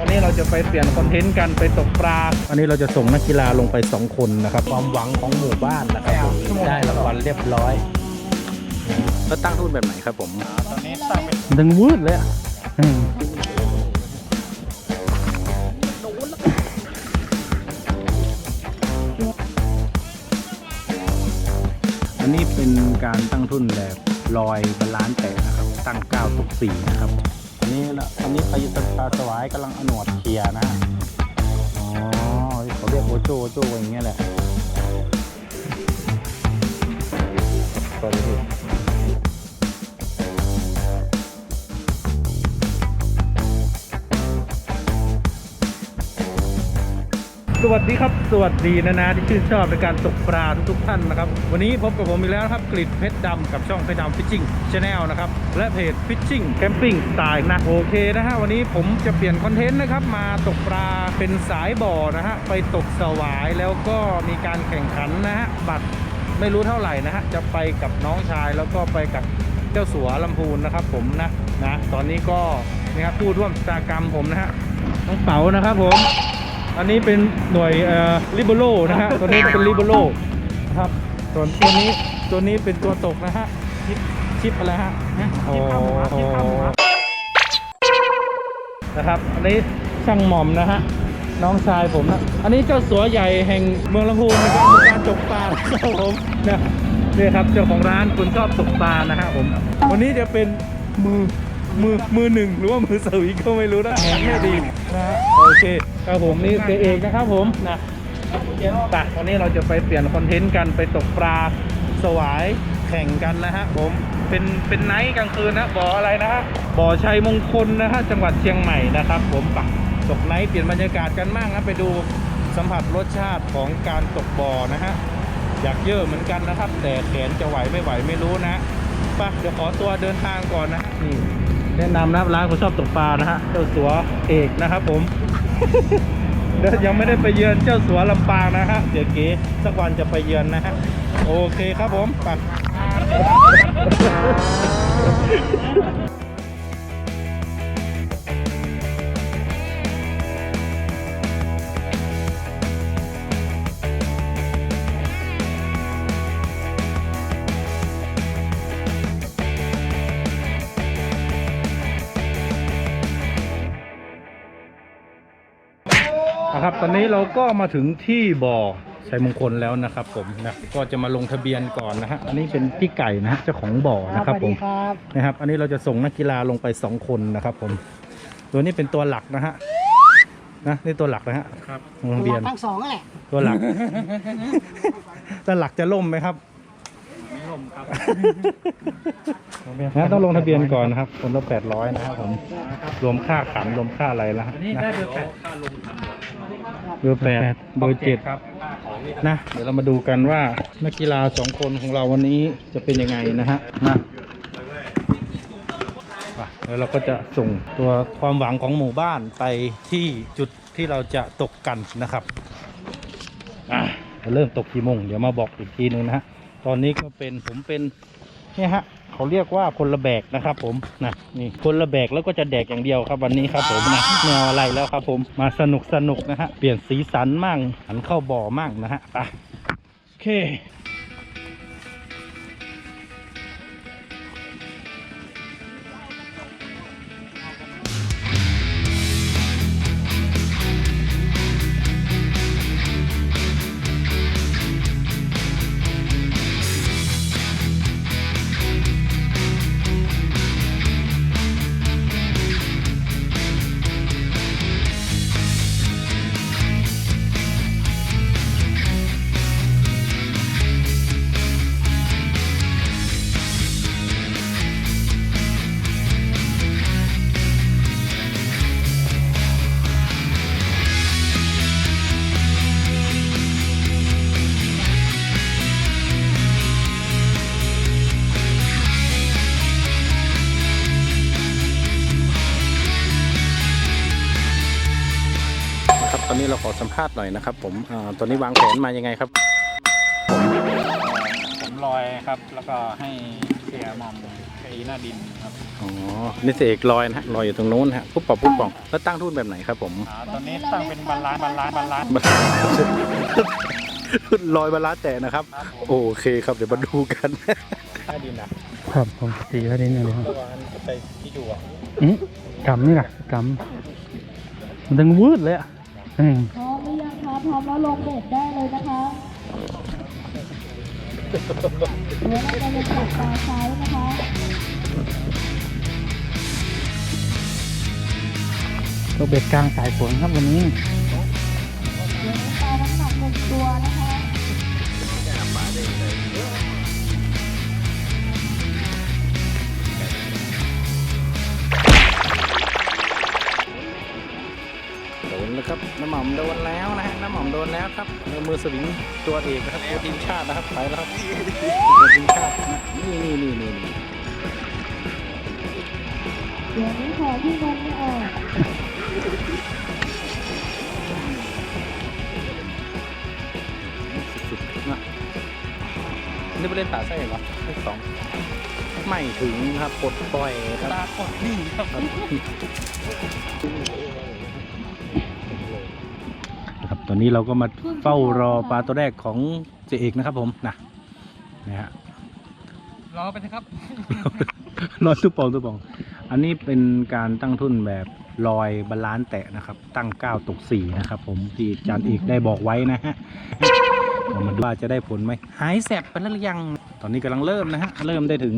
วันนี้เราจะไปเปลี่ยนคอนเทนต์กันไปตกปลาวันนี้เราจะส่งนักกีฬาลงไป 2 คนนะครับ ความหวังของหมู่บ้านนะครับผมได้รางวัลเรียบร้อยแล้วตั้งทุนแบบไหนครับผมตอนนี้ตั้งเป็นดึงวืดเลยอะอืมอันนี้เป็นการตั้งทุนแบบลอยบาลานซ์แต่นะครับ ตั้งเก้าตกสี่นะครับอั นนี้ละอันนี้ไปตปลาสวายกำลังอหนวดเคลียนะอ๋อเขาเรียกโอโจโอโจอย่างเงี้ยแหละไปเลย สวัสดีครับ สวัสดีนะนะที่ชื่นชอบในการตกปลาทุกๆท่านนะครับ วันนี้พบกับผมอีกแล้วครับกลิดเพชรดำกับช่องเพชรดำฟิชชิ่งชาแนลนะครับ และเพจฟิชชิ่งแคมปิ้งสไตล์นะ โอเคนะฮะ วันนี้ผมจะเปลี่ยนคอนเทนต์นะครับ มาตกปลาเป็นสายบ่อนะฮะ ไปตกสวายแล้วก็มีการแข่งขันนะฮะ บัตรไม่รู้เท่าไหร่นะฮะ จะไปกับน้องชายแล้วก็ไปกับเจ้าสัวลำพูนนะครับผมนะนะ ตอนนี้ก็นะครับผู้ร่วมชะตากรรมผมนะฮะน้องเป๋านะครับผม อันนี้เป็นหน่วยเอ่อลิเบโรนะฮะ ตัวนี้เป็นลิเบโรนะครับส่วนตัวนี้ตัวนี้เป็นตัวตกนะฮะ ชิปชิปอะไรฮะโอ้โหนะครับ อันนี้ช่างหม่อมนะฮะ น้องชายผมนะ อันนี้เจ้าสัวใหญ่แห่งเมืองลำพูนนะครับในการตกปลาครับผมนะนี่ครับเจ้าของร้านคุณชอบตกปลานะฮะผม วันนี้จะเป็นมือ มือมือหนึ่งหรือว่ามือสวีก็ไม่รู้นะแหงไม่ดีนะฮะโอเคครับผมนี่เจเอกนะครับผมนะไปวันนี้เราจะไปเปลี่ยนคอนเทนต์กันไปตกปลาสวายแข่งกันนะฮะผมเป็นเป็นไนท์กลางคืนนะบ่ออะไรนะฮะบ่อชัยมงคลนะฮะจังหวัดเชียงใหม่นะครับ ผมไปตกไนท์เปลี่ยนบรรยากาศกันมากนะไปดูสัมผัสรสชาติของการตกบ่อนะฮะอยากเยอะเหมือนกันนะครับ แต่แขนจะไหวไม่ไหวไม่รู้นะไปเดี๋ยวขอตัวเดินทางก่อนนะนี่ แนะนำนะครับร้านคนชอบตกปลานะฮะเจ้าสัวเอกนะครับผม เดี๋ยวยังไม่ได้ไปเยือนเจ้าสัวลำปางนะฮะเดี๋ยวเก๋สักวันจะไปเยือนนะฮะโอเคครับผมไป นะครับ ตอนนี้เราก็มาถึงที่บ่อชัยมงคลแล้วนะครับผมนะก็จะมาลงทะเบียนก่อนนะฮะอันนี้เป็นพี่ไก่นะฮะเจ้าของบ่อนะครับผมครับนะครับ อันนี้เราจะส่งนักกีฬาลงไปสองคนนะครับผมตัวนี้เป็นตัวหลักนะฮะนะนี่ตัวหลักนะฮะครับลงทะเบียนทั้งสองนั่นแหละตัวหลักตัวหลักจะล่มไหมครับไม่ลม ครับนะต้องลงทะเบียนก่อนนะครับ คนละแปดร้อยนะครับผมรวมค่าขันรวมค่าอะไรแล้วฮะนี่นะได้เบอร์แปดค่าลงครับเบอร์แปดเบอร์เจ็ดครับค่าของนี่นะ เดี๋ยวเรามาดูกันว่านักกีฬาสองคนของเราวันนี้จะเป็นยังไงนะฮะนะอะแล้วเราก็จะส่งตัวความหวังของหมู่บ้านไปที่จุดที่เราจะตกกันนะครับอะเราเริ่มตกกี่โมงเดี๋ยวมาบอกอีกทีหนึงนะฮะ ตอนนี้ก็เป็นผมเป็นเนี่ยฮะเขาเรียกว่าคนละแบกนะครับผมนะนี่คนละแบกแล้วก็จะแดกอย่างเดียวครับวันนี้ครับผมนะแนวอะไรแล้วครับผมมาสนุกสนุกนะฮะเปลี่ยนสีสันมั่งหันเข้าบ่อมั่งนะฮะไปโอเค ภาษณ์หน่อยนะครับ ผมอ่าตอนนี้วางแผนมายังไงครับ ผมลอยครับ แล้วก็ให้เสียหมอมไปตีหน้าดินครับอ๋อนี่เสกลอยนะฮะลอยอยู่ตรงโน้นฮะปุ๊บปอบปุ๊บปองแล้วตั้งทุ่นแบบไหนครับผมอ่าตอนนี้ตั้งเป็นบาลานซ์บาลานซ์บาลานซ์ลอยบาลานซ์แต่นะครับ ครับผมโอเคครับเดี๋ยวมาดูกัน หน้าดินนะครับผมตีแล้วนิดนึงครับเมื่อวานไปที่อยู่อะ อืมกำนี่แหละกำมันดังวืดเลยอะอืมพร้อมหรือยังคะ พร้อมแล้วลงเบ็ดได้เลยนะคะเดี๋ยวเราจะลงจับปลาซ้ายนะคะตัวเบ็ดกลางสายฝนครับวันนี้เดี๋ยวนี้ปลาน้ำหนักหนึ่งตัวนะคะ ครับน้ำหม่อมโดนแล้วนะฮะน้ำหม่อมโดนแล้วครับมือสวิงตัวเอกนะครับตัวทีมชาตินะครับไปแล้วครับตัวทีมชาตินะนี่นี่นี่นี่นี่เดี๋ยวนี้ขอที่นมไม่ออกสุดๆนะนี่ไปเล่นตาไส้เหรอเลขสองไม่ถึงครับปลดปล่อยครับตากดนิ่งครับ อนนี้เราก็มาเฝ้ารอปลาตัวแรกของเจเอกนะครับผมนะนะฮะรอไปนะครับ รอยตุ๊ปองตุ๊ปอง อันนี้เป็นการตั้งทุนแบบลอยบาลานซ์แตะนะครับ ตั้ง9ตก4นะครับ ผมที่อาจารย์เอกได้บอกไว้นะฮะเรามาดูว่าจะได้ผลไหมหายแสบไปแล้วหรือยัง ตอนนี้กำลังเริ่มนะฮะเริ่มได้ถึง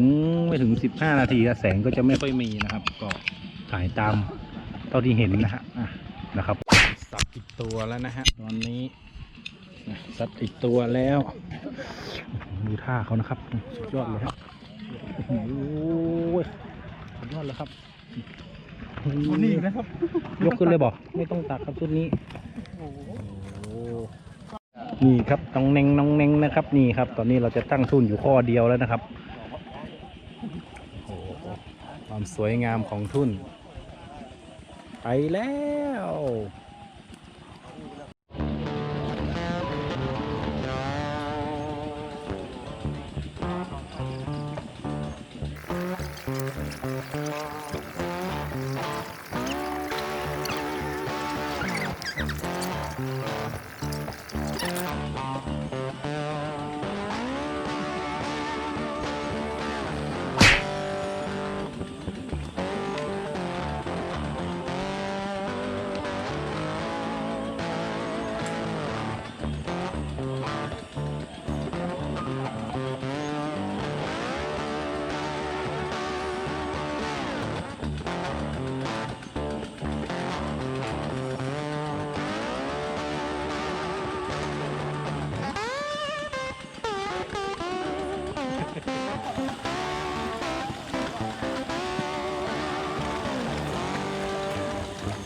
ไม่ถึง15นาทีแล้วแสงก็จะไม่ค่อยมีนะครับ ก็ถ่ายตามเท่าที่เห็นนะฮะอะนะครับสับอีก ตัวแล้วนะฮะตอนนี้นะสับอีกตัวแล้วดูท่าเขานะครับสุดยอดเลยครับโอ้ยสุดยอดเลยครับนี่นะครับยกขึ้นเลยบอกไม่ต้องตักครับชุดนี้โอ้นี่ครับน้องเนงน้องเนงนะครับ นี่ครับ ตอนนี้เราจะตั้งทุนอยู่ข้อเดียวแล้วนะครับโอ้โหความสวยงามของทุนไปแล้ว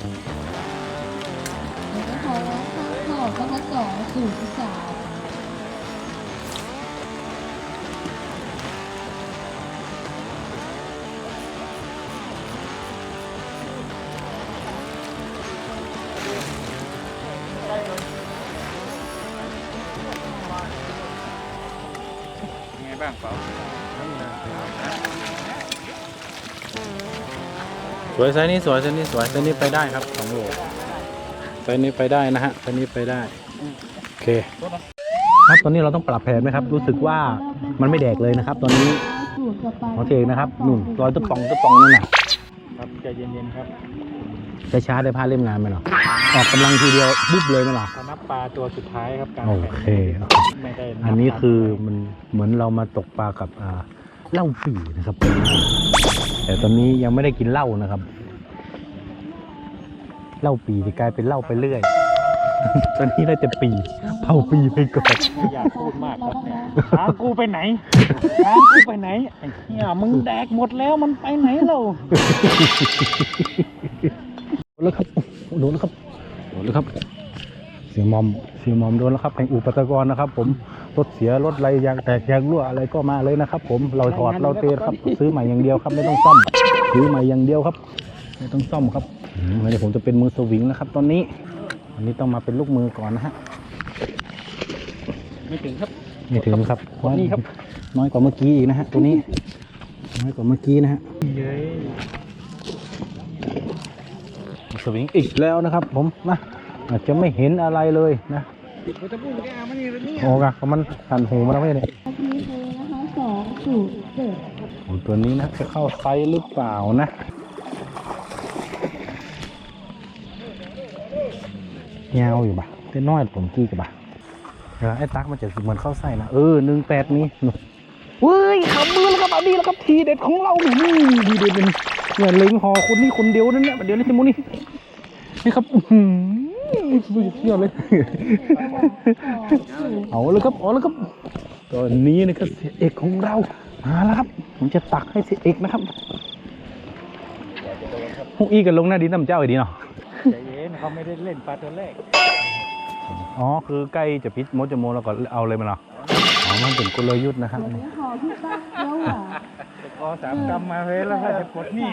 เดี๋ยวนี้ขอร้องข้งขอบนะคะสองศูนย์สาม วยไซส์นี้สวยไซส์นี้สวยไซส์นี้ไปได้ครับสองโลไซส์นี้ไปได้นะฮะไซส์นี้ไปได้โอเคครับตอนนี้เราต้องปรับแผนไหมครับ รู้สึกว่ามันไม่แดกเลยนะครับ ตอนนี้ศูนย์กับปลาโอเคนะครับนุ่นรอยตุ๊บปองตุ๊บปองนั่นน่ะครับใจเย็นๆครับจะช้าได้ผ้าเล่มงานไหมหรอออกกำลังทีเดียวบุ๊บเลยไหมหรอพนับปลาตัวสุดท้ายครับการโอแข่งเคไม่ได้อันนี้คือมันเหมือนเรามาตกปลากับอ่า เหล้าปี่นะครับ แต่ตอนนี้ยังไม่ได้กินเหล้านะครับเหล้าปีที่กลายเป็นเหล้าไปเรื่อย ตอนนี้ได้แต่ปีเผาปีไปก่อนไม่อยากพูดมากครับเนี่ยหางกูไปไหนหางกูไปไหนไอ้เหี้ยมึงแดกหมดแล้วมันไปไหนเราโดนแล้วครับโดนแล้วครับโดนแล้วครับ เสียงมอมเสียงมอมโดนแล้วครับแห่งอุปตกรนะครับ ผม รถเสียรถอะไรยางแตกยางรั่วอะไรก็มาเลยนะครับ ผมเราถอดเราเตะครับ ซื้อใหม่อย่างเดียวครับ ไม่ต้องซ่อมซื้อใหม่อย่างเดียวครับ ไม่ต้องซ่อมครับอืมเดี๋ยวผมจะเป็นมือสวิงนะครับ ตอนนี้อันนี้ต้องมาเป็นลูกมือก่อนนะฮะไม่ถึงครับไม่ถึงครับคนนี้ครับ น้อยกว่าเมื่อกี้อีกนะฮะตัวนี้น้อยกว่าเมื่อกี้นะฮะเย้ยสวิงอีกแล้วนะครับ ผมนะอาจจะไม่เห็นอะไรเลยนะ กูจะพูดแกมันนี่เลยเนี่ยโอ้กะเพราะมันหันหูมาแล้วไม่ได้นาทีเฟนะคะสองศูนย์เจ็ดโอ้ตัวนี้นะจะเข้าไซส์หรือเปล่านะยาวอยู่ปะเต้นน้อยผมกี้กับปะเออไอ้ตักมันจะเหมือนเข้าไส้นะเออหนึ่งแปดนี้นู่นเฮ้ยขับมือแล้วครับเอาดีแล้วครับทีเด็ดของเรานี่ทีเด็ดเป็นเนี่ยเล็งหอคนนี้คนเดียวนั่นเนี่ยเดี๋ยวนี้ทิมุนี่นี่ครับอื้ อหือสุดยอดเลย เอาเลยครับ เอาเลยครับ ตอนนี้นะครับเสียเอกของเรา มาแล้วครับ ผมจะตักให้เสียเอกนะครับพวกอีกันลงหน้าดินน้ำเจ้าอีกดีเนาะใจเย็นเขาไม่ได้เล่นปลาตัวแรก อ๋อ คือใกล้จะพิษมดจะโมแล้วก็เอาเลยมาเนาะอ๋อมันเป็นกลยุทธ์นะครับตัวนี้หอที่ตั้งเกี้ยวหวานก็สามกำมาเลยแล้วก็จะปลดหนี้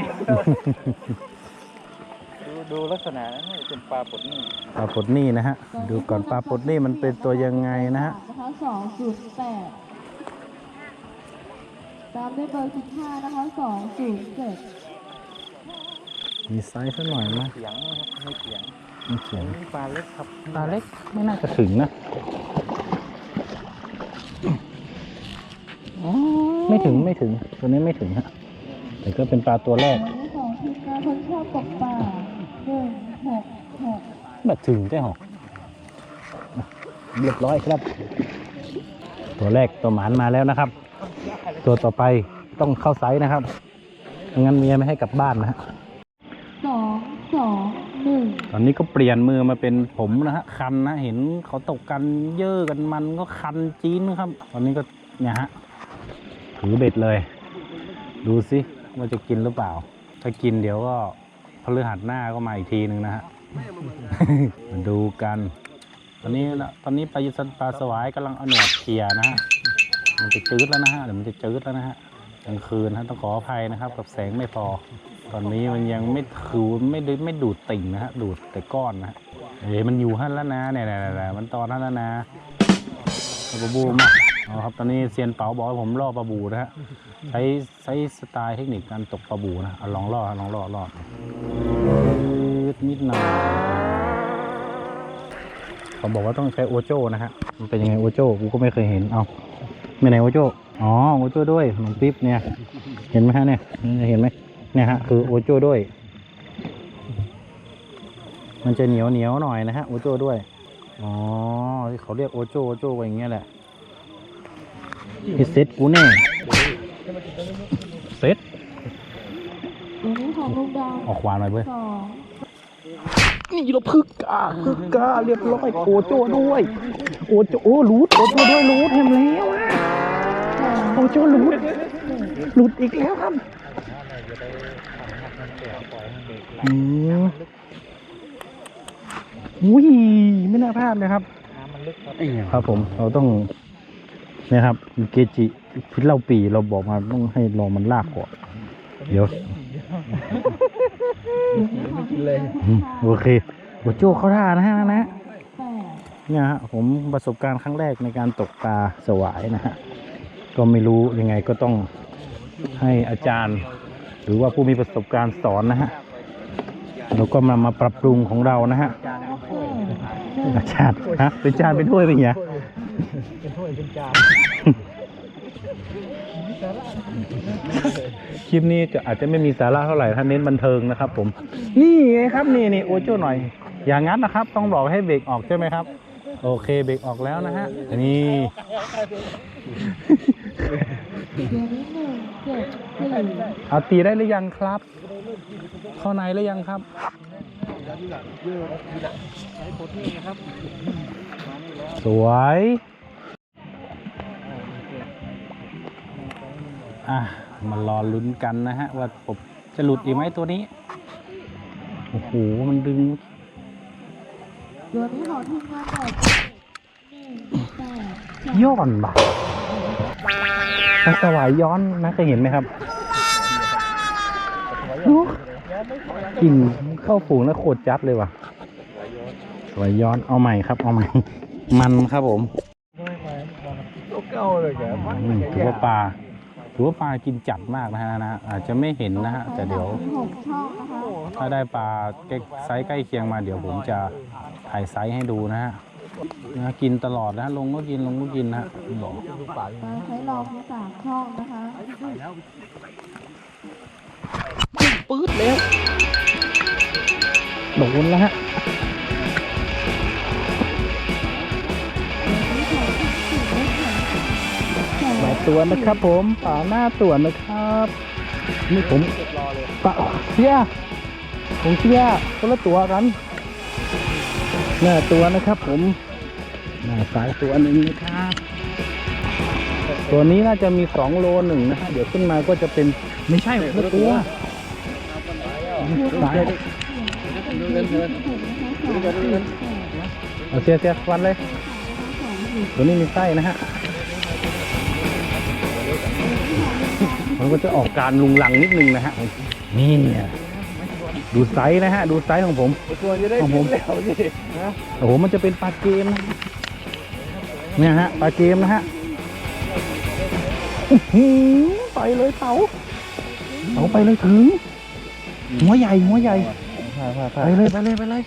ดูดูลักษณะนะนี่เป็นปลาปลดหนี้ปลาปลดหนี่นะฮะ ดูก่อนปลาปลดหนี่มันเป็นตัวยังไงนะฮะนะคะสองศูนย์แปดตามด้วยเบอร์สิบห้านะคะสองศูนย์เจ็ดมีไซส์สักหน่อยไหมเสียงนะครับไม่เสียงมีเสียงนี่ปลาเล็กครับปลาเล็กไม่น่าจะถึงนะไม่ถึงไม่ถึงตัวนี้ไม่ถึงฮะแต่ก็เป็นปลาตัวแรกวันนี้ของทีมงานคนชอบตกปลา หนึ่งหกหกแบบถึงใช่หรออะเรียบร้อยครับ ตัวแรกตัวหมานมาแล้วนะครับ ตัวต่อไปต้องเข้าไซส์นะครับไม่งั้นเมียไม่ให้กลับบ้านนะฮะสองสองหนึ่งตอนนี้ก็เปลี่ยนมือมาเป็นผมนะฮะคันนะเห็นเขาตกกันเยอะกันมันก็คันจีนครับ ตอนนี้ก็เนี่ยฮะถือเบ็ดเลย ดูสิว่าจะกินหรือเปล่า ถ้ากินเดี๋ยวก็ พฤหัสหน้าก็มาอีกทีหนึ่งนะฮะ มาดูกัน ตอนนี้นะตอนนี้ปลายุสันปลาสวายกำลังเอาหนวดเขี่ยนะฮะ มันจะจืดแล้วนะฮะเดี๋ยวมันจะจืดแล้วนะฮะกลางคืนนะต้องขออภัยนะครับ กับแสงไม่พอ ตอนนี้มันยังไม่คือไม่ได้ไม่ดูดติ่งนะฮะดูดแต่ก้อนนะฮะเอ้ยมันอยู่หั่นแล้วนะเนี่ยๆๆมันตอนนั้นแล้วนะปลาบูมาอ๋อครับตอนนี้เซียนเป๋าบอกให้ผมล่อปลาบูนะฮะใช้ใช้สไตล์เทคนิคการตกปลาบูนะเอาลองล่อลองล่อล่อ ยืดนิดหน่อยเขาบอกว่าต้องใช้โอโจ้นะฮะมันเป็นยังไงโอโจ้กูก็ไม่เคยเห็น เอาไม่ไหนโอโจ้ อ๋อโอโจ้ด้วยขนมปิ๊บเนี่ย เห็นไหมฮะเนี่ย เห็นไหมเนี่ยฮะคือโอโจ้ด้วย มันจะเหนียวเหนียวๆหน่อยนะฮะโอโจ้ด้วย อ๋อที่เขาเรียกโอโจ้โอโจ้ไว้อย่างเงี้ยแหละพี่เซ็ตกูแน่เซ็ตตัวนี้ของลุงดออกขวานหน่อยเว้ยำสอง นี่เราพึกกาพึกกาเรียบร้อยโอโจ้ด้วย โอโจ้โอ้รูดโอโจ้ด้วยรูดเห็นแล้วโอโจ้รูดหลุดอีกแล้วครับอืมอุ้ยไม่น่าพลาดเลยครับมันลึกครับผมเราต้องนี่ยครับเกจิพิษเล่าปีเราบอกมาต้องให้รอมันลากก่อนเดี๋ยว ไม่กินเลยอืมโอเคโอโจ้เข้าท่านะฮะนะแปดเนี่ยฮะผมประสบการณ์ครั้งแรกในการตกปลาสวายนะฮะก็ไม่รู้ยังไงก็ต้องให้อาจารย์ หรือว่าผู้มีประสบการณ์สอนนะฮะแล้วก็มามาปรับปรุงของเรานะฮะแปดอาจารย์ฮะเป็นจานเป็นถ้วยเป็นไงเป็นถ้วยเป็นจาน คลิปนี้จะอาจจะไม่มีสาระเท่าไหร่ถ้าเน้นบันเทิงนะครับ ผม นี่ไงครับนี่นี่โอโจ้หน่อย อย่างงั้นนะครับ ต้องบอกให้เบรกออกใช่ไหมครับ โอเคเบรกออกแล้วนะฮะนี่ตัวนี้หนึ่งเจ็ดสี่เอาตีได้หรือยังครับ เข้าในหรือยังครับสวย อะมารอลุ้นกันนะฮะ ว่าผมจะหลุดอีกไหมตัวนี้ โอ้โห มันดึงตัวนี้ของทีมงานแบบหนึ่งแปดสองย้อนบ่ะปลาสวายย้อนนะเคยเห็นไหมครับโอ้กลิ่นเข้าฝูงแล้วโคตรจัดเลยว่ะสวายย้อนเอาใหม่ครับ เอาใหม่ มันครับผมเก้าเลยแกอืมถือว่าปลา ถือว่าปลากินจัดมากนะฮะนะอาจจะไม่เห็นนะฮะแต่เดี๋ยวมีหกช่องนะคะถ้าได้ปลาใกล้ไซส์ใกล้เคียงมาเดี๋ยวผมจะถ่ายไซส์ให้ดูนะฮะนะกินตลอดนะลงก็กินลงก็กินนะฮะบอกปลาใช้ลองมีสามช่องนะคะปื๊ดแล้วโดนแล้วฮะ หลายตัวนะครับผมป่าหน้าตัวนะครับนี่ผมป่าเสียผมเสียคนละตัวกันหน้าตัวนะครับผมหน้าสายตัวหนึ่งนะครับ ตัวนี้น่าจะมีสองโลหนึ่งนะฮะเดี๋ยวขึ้นมาก็จะเป็นไม่ใช่คนละตัวสายเอาเสียเสียควันเลย ตัวนี้มีไส้นะฮะ มันก็จะออกการลุงลังนิดนึงนะฮะนี่เนี่ยดูไซส์นะฮะ ดูไซส์ของผมของผมโอ้โหมันจะเป็นปลาเกมนะเนี่ยฮะปลาเกมนะฮะอื้อหือไปเลยเต๋าเต๋าไปเลยถึง หัวใหญ่หัวใหญ่ไปเลยไปเลยไปเลย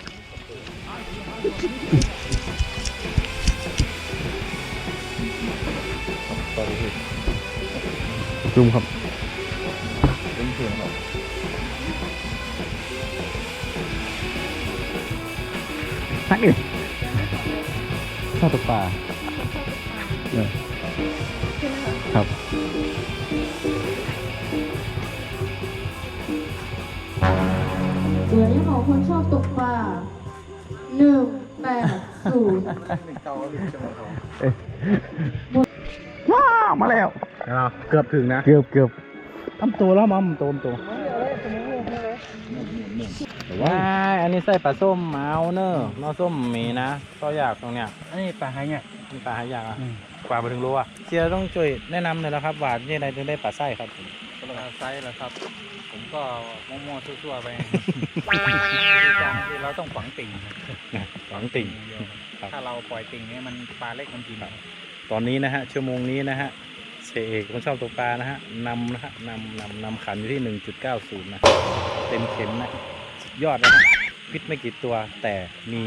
จุ่มครับนักเองชอบตกปลาเนี่ยครับตัวนี้ของคนชอบตกปลาหนึ่งแปดศูนย์ แล้วเกือบถึงนะเกือบเกือบทำตัวแล้วมัมโตมตัวว้ายอันนี้ใส่ปลาส้มเมาเนอะนอส้มมีนะก็อยากตรงเนี้ยอันนี้ปลาหายเนี่ยมีปลาหายากอะกว่าไปถึงรู้อะเชียร์ต้องช่วยแนะนำหน่อยนะครับว่าที่ไหนถึงได้ปลาไส้ครับผมไซส์แล้วครับ ผมก็มั่วๆซั่วๆไปเราต้องฝังติ่งหวังติ่งครับถ้าเราปล่อยติ่งเนี่ยมันปลาเล็กมันกินตอนนี้นะฮะชั่วโมงนี้นะฮะ เชเอกคนชอบตกปลานะฮะนำนะฮะนำนำนำขันอยู่ที่ 1.90 นะ เต็มเข็มนะสุดยอดนะฮะพิษไม่กี่ตัวแต่มี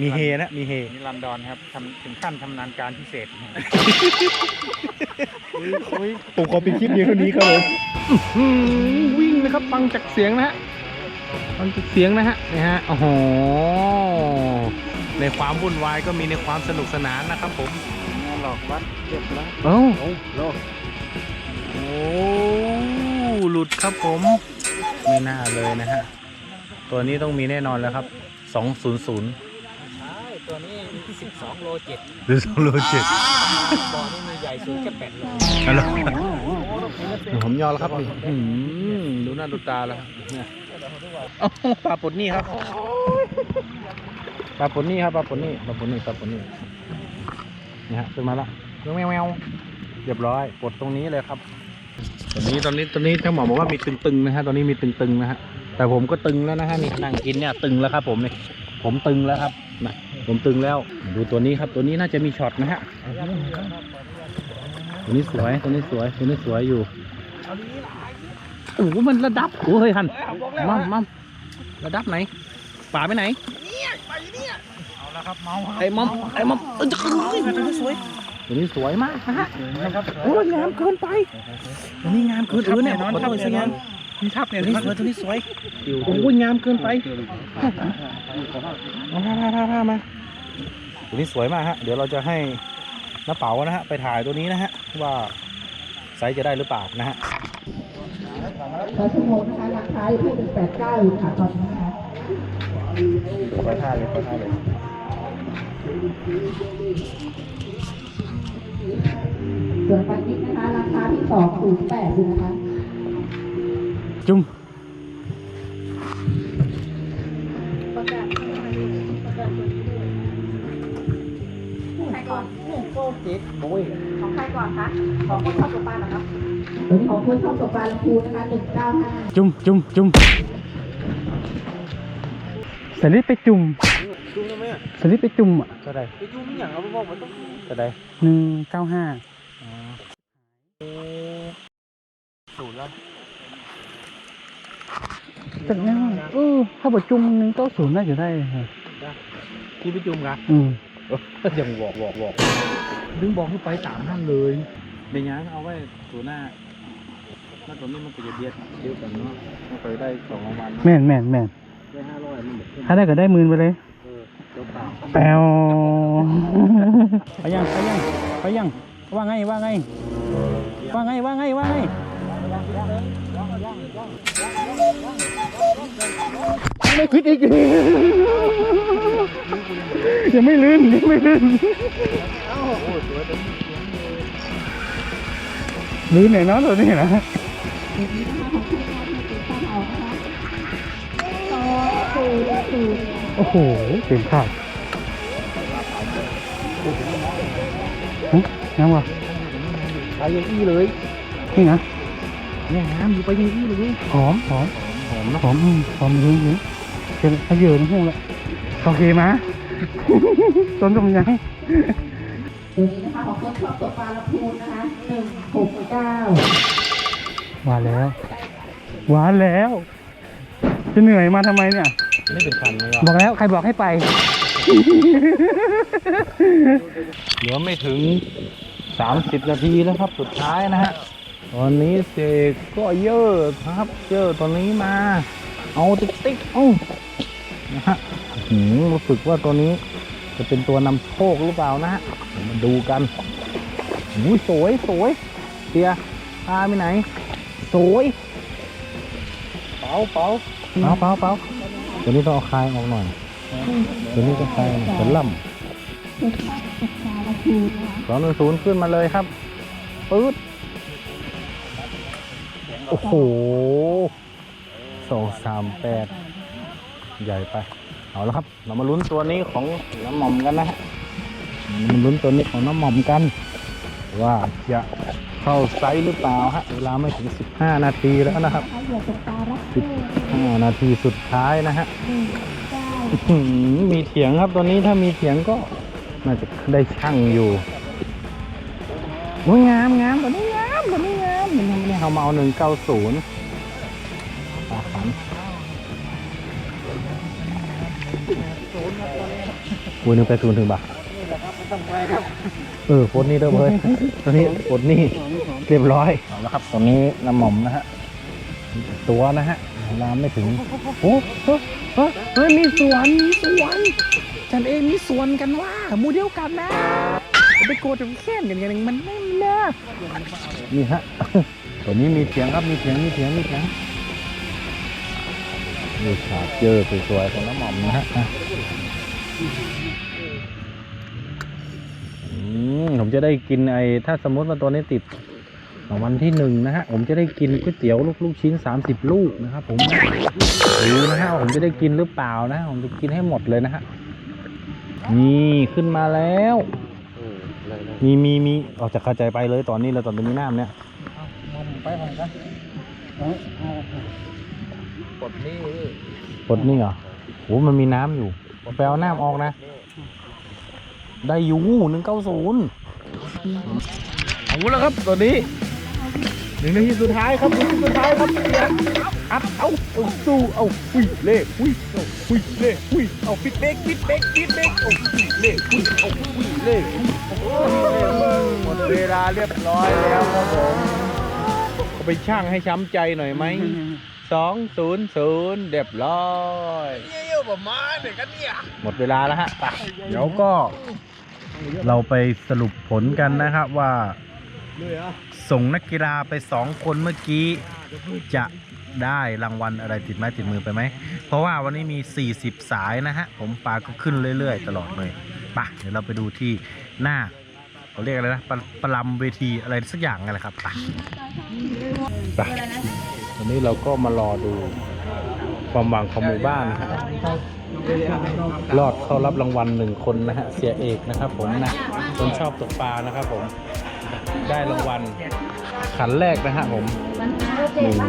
มีเฮนะ มีเฮ นี่ลันดอนครับทำถึงขั้นทำนานการพิเศษผมขอเป็นคลิปนี้เท่านี้ครับผมวิ่งนะครับฟังจากเสียงนะฮะฟังจากเสียงนะฮะนี่ฮะโอ้โหในความวุ่นวายก็มีในความสนุกสนานนะครับผม หลอกวัดเจ็บแล้วเอ้าโอ้โลโอ้หลุดครับผม ไม่น่าเลยนะฮะ ตัวนี้ต้องมีแน่นอนแล้วครับ 200ใช่ตัวนี้12โลเจ็ดหรือ2โลเจ็ดบ่อนี่มีใหญ่สุดแค่8โลอะไรผมยอมแล้วครับนี่อื้อหือดูหน้าดูตาแล้วเนี่ยเอ้าปลาปลดหนี่ครับปลาปลดหนี่ครับปลาปลดหนี่ปลาปลดหนี่ปลาปลดหนี่ นี่ฮะขึ้นมาแล้วแมวแมวเรียบร้อยปลดตรงนี้เลยครับ ตอนนี้ตอนนี้ตอนนี้ช่างหมอบอกว่ามีตึงๆนะฮะตอนนี้มีตึงๆนะฮะแต่ผมก็ตึงแล้วนะฮะนี่นั่งกินเนี่ยตึงแล้วครับ ผมนี่ผมตึงแล้วครับนะผมตึงแล้ว ดูตัวนี้ครับ ตัวนี้น่าจะมีช็อตนะฮะตัวนี้สวยตัวนี้สวยตัวนี้สวยอยู่โอ้โหมันระดับโอ้เฮ้ยหันมัมมัมระดับไหนป่าไปไหนเอาละ ครับเมาครับไอ้มัมไอ้มัมเอ้ยเฮ้ยตัวนี้สวยตัวนี้สวยมากนะฮะนะครับโอ้ยงามเกินไปตัวนี้งามเกินเออเนี่ยนอนขอทับโทษเนี่ยสิงามมีทับเนี่ยตัวนี้สวยตัวนี้สวยโอ้ยงามเกินไปมาพาพาพาพามาตัวนี้สวยมากฮะเดี๋ยวเราจะให้น้าเป๋านะฮะไปถ่ายตัวนี้นะฮะว่าไซส์จะได้หรือเปล่านะฮะต่อชั่วโมงนะคะราคาอยู่ที่หนึ่งแปดเก้าอยู่ค่ะตอนนี้นะคะขอท่าเลยขอท่าเลย ส่วนปันนี้นะคะราคาที่สองศูนย์แปดอยู่นะคะ จุ่มประกาศประกาศใครก่อนของใครก่อนคะ ของคนชอบตกปลาเหรอครับตัวนี้ของคุณชอบตกปลาลำพูนะคะหนึ่งเก้าห้าจุ่มจุ่มจุ่มสลิดไปจุ่ม จุ้งได้ไหมอะสลิดไปจุ่มอะก็ได้ไปจุ้งอย่างเราบอกมันต้องก็ได้หนึ่งเก้าห้าศูนย์แล้วแต่เนี่ยเออถ้าประจุมหนึ่งเก้าศูนย์น่าจะได้ครับที่พี่จุมครับอืมยังบอกบอกบอกดึงบอกให้ไปสามท่านเลยเป็นยังเอาไว้ตัวหน้าหน้าตัวนี้มันก็จะเบียดเดียวกันเนาะมันเคยได้สองรางวัลแม่นแม่นแม่นได้ห้าร้อยมันแบบถ้าได้ก็ได้หมื่นไปเลย แปวไปยังไปยังไปยังว่าไงว่าไงว่าไงว่าไงว่าไงไม่คิดอีกยังไม่ลื่นยังไม่ลื่นลื่นไหนเนาะตัวนี้นะ โอ้โหเต็มขาดฮะน้ำวะไปยังอี้เลย นี่นะเนี่ยน้ำอยู่ไปยังอี้เลยหอมหอมหอมนะหอมอืมหอมเยอะเยอะเจอถ้าเยอะนะพวกละโอเคมะต้นตรงยังตัวนี้นะคะของคนชอบตกปลาละพูนนะคะหนึ่งหกเก้าหวานแล้วหวานแล้ว จะเหนื่อยมาทำไมเนี่ย ไม่เป็นพันเลยบอกแล้วใครบอกให้ไป เหลือไม่ถึงสามสิบนาทีแล้วครับ สุดท้ายนะฮะ ตอนนี้เสกก็เยอะครับเจอตัวนี้มา เอาติ๊กติ๊กเอ้านะฮะหืมรู้สึกว่าตัวนี้ จะเป็นตัวนำโชคหรือเปล่านะฮะเดี๋ยวมาดูกันอุ้ยสวยสวยเตียพาไปไหน สวย เป๋าเป๋าเปล่าเปล่าเปล่า ตัวนี้ต้องเอาคลายออกหน่อย ตัวนี้ก็คลายเป็นล่ำสองหนึ่งศูนย์ขึ้นมาเลยครับปื๊ดโอ้โหสองสามแปดใหญ่ไป เอาละครับ เรามาลุ้นตัวนี้ของน้ำหม่อมกันนะฮะมาลุ้นตัวนี้ของน้ำหม่อมกัน ว่าจะ เข้าไซส์หรือเปล่าฮะเวลาไม่ถึง 15 นาทีแล้วนะครับ 15 นาทีสุดท้ายนะฮะมีเถียงครับตัวนี้ถ้ามีเถียงก็น่าจะได้ช่างอยู่โอ้ยงามงามตัวนี้งามตัวนี้งามมันไม่ได้เอามาเอาหนึ่งเก้าศูนย์ปาขันอุ้ยหนึ่งแปดศูนย์ถึงบ่าเออโฟนนี่เด้อเว้ยตัวนี้โฟนนี่ เรียบร้อยเอาละครับตัวนี้น้ำหม่อมนะฮะตัวนะฮะน้ำไม่ถึงโอ้เฮ้ยเฮ้ยเฮ้ยมีสวนมีสวนฉันเองมีสวนกันว่าหมูเดียวกันนะอย่าไปโกรธจะแค้นกันอย่างนึงมันไม่นะนี่ฮะตัวนี้มีเสียงครับมีเสียงมีเสียงมีเสียงนี่ฉาบเจอสวยๆของน้ำหม่อมนะฮะอะอืมผมจะได้กินไอ้ถ้าสมมติว่าตัวนี้ติดราง วัลที่หนึ่งนะฮะผมจะได้กินก๋วยเตี๋ยวลูกลูกชิ้น 30 ลูกนะครับผมนะดูนะฮะว่าผมจะได้กินหรือเปล่านะ ผมจะกินให้หมดเลยนะฮะนี่ขึ้นมาแล้วมีมีมีออกจากเข้าใจไปเลยตอนนี้แล้วตอนนี้น้ำเนี่ยไปหน่อยนะกดนี่ปลดนี่เหรอโหมันมีน้ำอยู่ไปเอาน้ำออกนะ ได้อยู่หนึ่งเก้าศูนย์เอาแล้วครับตัวนี้ หนึ่งนาทีสุดท้ายครับหนึ่งนาทีสุดท้ายครับเอัดเอาเอาสู้เอาอุ้ยเล่อุ้ยเอาอุ้ยเล่อุ้ยเอาปิดเบรกปิดเบรกปิดเบรกเอาอุ้ยเล่อุ้ยเอาอุ้ยเล่หมดเวลาเรียบร้อยแล้วครับผมเอาไปช่างให้ช้ำใจหน่อยไหมสองศูนย์ศูนย์เรียบร้อยหมดเวลาแล้วฮะไปเดี๋ยวก็ เราไปสรุปผลกันนะครับว่า ส่งนักกีฬาไปสองคนเมื่อกี้จะได้รางวัลอะไรติดไม้ติดมือไปไหม เพราะว่าวันนี้มี 40 สายนะฮะ ผมปลาก็ขึ้นเรื่อยๆ ตลอดเลยปะเดี๋ยวเราไปดูที่หน้าเขาเรียกอะไรนะปประลำเวทีอะไรสักอย่างไงแหละครับปไปวันนี้เราก็มารอดูความหวังของหมู่บ้านนะฮะรอดเข้ารับรางวัลหนึ่งคนนะฮะ เสียเอกนะครับผมนะ คนชอบตกปลานะครับผม ได้รางวัลขันแรกนะฮะผม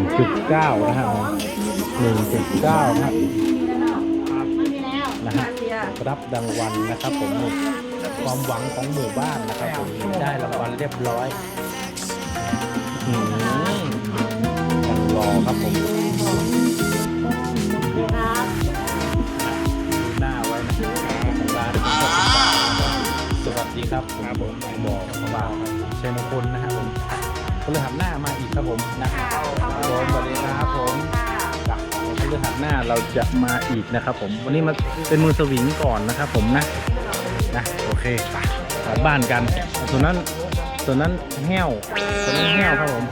1.9นะฮะผม1.9นะฮะนะฮะรับรางวัลนะครับผมความหวังของหมู่บ้านนะครับผมได้รางวัลเรียบร้อยอืมครับผมครับหน้าไว้นะร้านสวัสดีครับครับผมบอกบ่าว ชัยมงคลนะครับผมพฤหัสหน้ามาอีกครับผมนะครับผมสวัสดีครับผมครับพฤหัสหน้าเราจะมาอีกนะครับผมวันนี้มาเป็นมือสวิงก่อนนะครับผมนะนะโอเคไปกลับบ้านกันส่วนนั้นส่วนนั้นแห้วส่วนนั้นแห้วครับผม